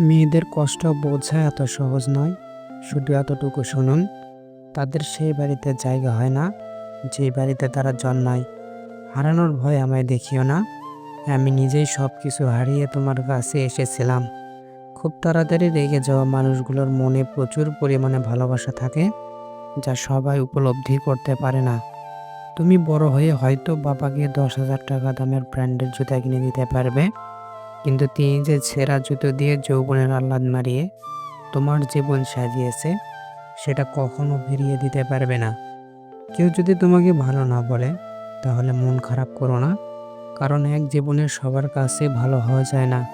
মেয়েদের কষ্ট বোঝা এত সহজ নয়। শুধু এতটুকু শুনুন, তাদের সেই বাড়িতে জায়গা হয় না, যে বাড়িতে তারা জন্মায়। হারানোর ভয় আমায় দেখিও না। আমি নিজেই সব কিছু হারিয়ে তোমার কাছে এসেছিলাম। খুব তাড়াতাড়ি রেগে যাওয়া মানুষগুলোর মনে প্রচুর পরিমাণে ভালোবাসা থাকে, যা সবাই উপলব্ধি করতে পারে না। তুমি বড় হয়ে হয়তো বাবাকে দশ হাজার টাকা দামের ব্র্যান্ডের জুতা কিনে দিতে পারবে। কিন্তু তিনি যে ছেঁড়া জুতো দিয়ে যৌবনের আহ্লাদ মারিয়ে তোমার জীবন সাজিয়েছে, সেটা কখনো ফিরিয়ে দিতে পারবে না। কেউ যদি তোমাকে ভালো না বলে, তাহলে মন খারাপ করো না, কারণ এক জীবনে সবার কাছে ভালো হওয়া যায় না।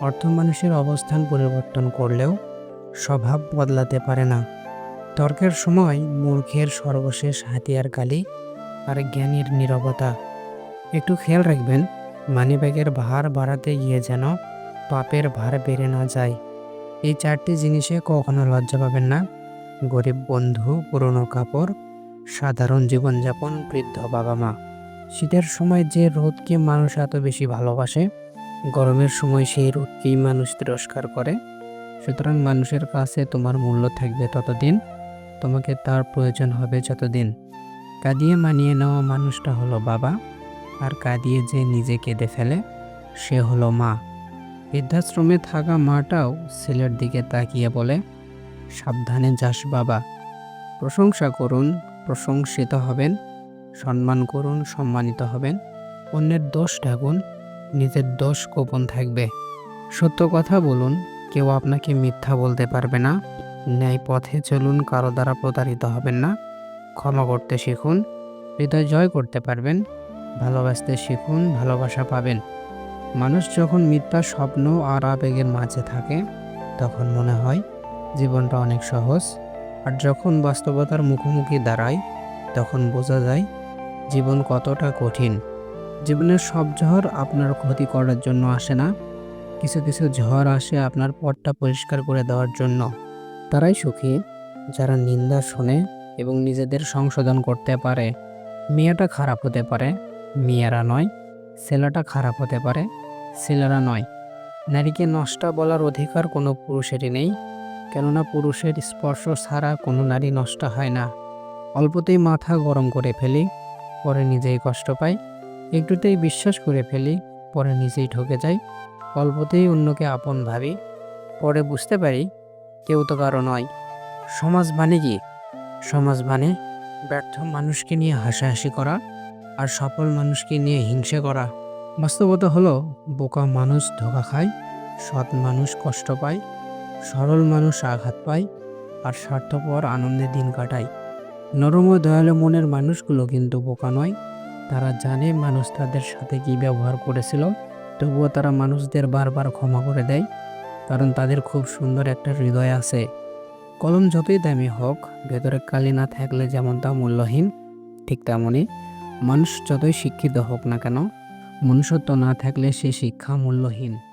অর্থ মানুষের অবস্থান পরিবর্তন করলেও স্বভাব বদলাতে পারে না। তর্কের সময় মূর্খের সর্বশেষ হাতিয়ার কালি আর জ্ঞানীর নীরবতা। একটু খেয়াল রাখবেন মানিব্যাগের ভার বাড়াতে গিয়ে যেন পাপের ভার বেড়ে না যায়। এই চারটি জিনিসে কখনো লজ্জা পাবেন না। গরিব বন্ধু, পুরনো কাপড়, সাধারণ জীবনযাপন, বৃদ্ধ বাবা মা শীতের সময় যে রোদকে মানুষ এত বেশি ভালোবাসে, গরমের সময় সেই রোদকেই মানুষ তিরস্কার করে। সুতরাং মানুষের কাছে তোমার মূল্য থাকবে ততদিন, তোমাকে তার প্রয়োজন হবে যতদিন। কাঁদিয়ে মানিয়ে নেওয়া মানুষটা হলো বাবা। আর কাঁদিয়ে যে নিজে কেঁদে ফেলে, সে হলো মা। বৃদ্ধাশ্রমে থাকা মাটাও ছেলের দিকে তাকিয়ে বলে, সাবধানে যাস বাবা। প্রশংসা করুন, প্রশংসিত হবেন, সম্মান করুন, সম্মানিত হবেন। অন্যের দোষ ঢাকুন, নিজের দোষ গোপন থাকবে। সত্য কথা বলুন, কেউ আপনাকে মিথ্যা বলতে পারবে না। ন্যায় পথে চলুন, কারও দ্বারা প্রতারিত হবেন না। ক্ষমা করতে শিখুন, হৃদয় জয় করতে পারবেন। ভালোবাসতে শিখুন, ভালোবাসা পাবেন। মানুষ যখন মিথ্যা স্বপ্ন আর আবেগের মাঝে থাকে, তখন মনে হয় জীবনটা অনেক সহজ। আর যখন বাস্তবতার মুখোমুখি দাঁড়ায়, তখন বোঝা যায় জীবন কতটা কঠিন। জীবনের সব ঝড় আপনার ক্ষতি করার জন্য আসে না। কিছু কিছু ঝড় আসে আপনার পথটা পরিষ্কার করে দেওয়ার জন্য। তারাই সুখী যারা নিন্দা শোনে এবং নিজেদের সংশোধন করতে পারে। মেয়েটা খারাপ হতে পারে মেয়েরা নয়, ছেলেটা খারাপ হতে পারে, ছেলেরা নয়। নারীকে নষ্টা বলার অধিকার কোনো পুরুষেরই নেই, কেননা পুরুষের স্পর্শ ছাড়া কোনো নারী নষ্ট হয় না। অল্পতেই মাথা গরম করে ফেলি, পরে নিজেই কষ্ট পাই, একটুতেই বিশ্বাস করে ফেলি, পরে নিজেই ঠকে যাই, অল্পতেই অন্যকে আপন ভাবি, পরে বুঝতে পারি কেউ তো কারও নয়। সমাজ মানে কি? সমাজ মানে ব্যর্থ মানুষকে নিয়ে হাসাহাসি করা আর সফল মানুষকে নিয়ে হিংসে করা। বাস্তবতা হলো, বোকা মানুষ ধোকা খায়, সৎ মানুষ কষ্ট পায়, সরল মানুষ আঘাত পায়, আর স্বার্থপর আনন্দে দিন কাটায়। নরম ও দয়ালু মনের মানুষগুলো কিন্তু বোকা নয়। তারা জানে মানুষ তাদের সাথে কী ব্যবহার করেছিল, তবুও তারা মানুষদের বারবার ক্ষমা করে দেয়, কারণ তাদের খুব সুন্দর একটা হৃদয় আছে। কলম যতই দামি হোক, ভেতরে কালি না থাকলে যেমন তা মূল্যহীন, ঠিক তেমনই মানুষ যতই শিক্ষিত হোক না কেন মনুষ্যত্ব না থাকলে সে শিক্ষা মূল্যহীন।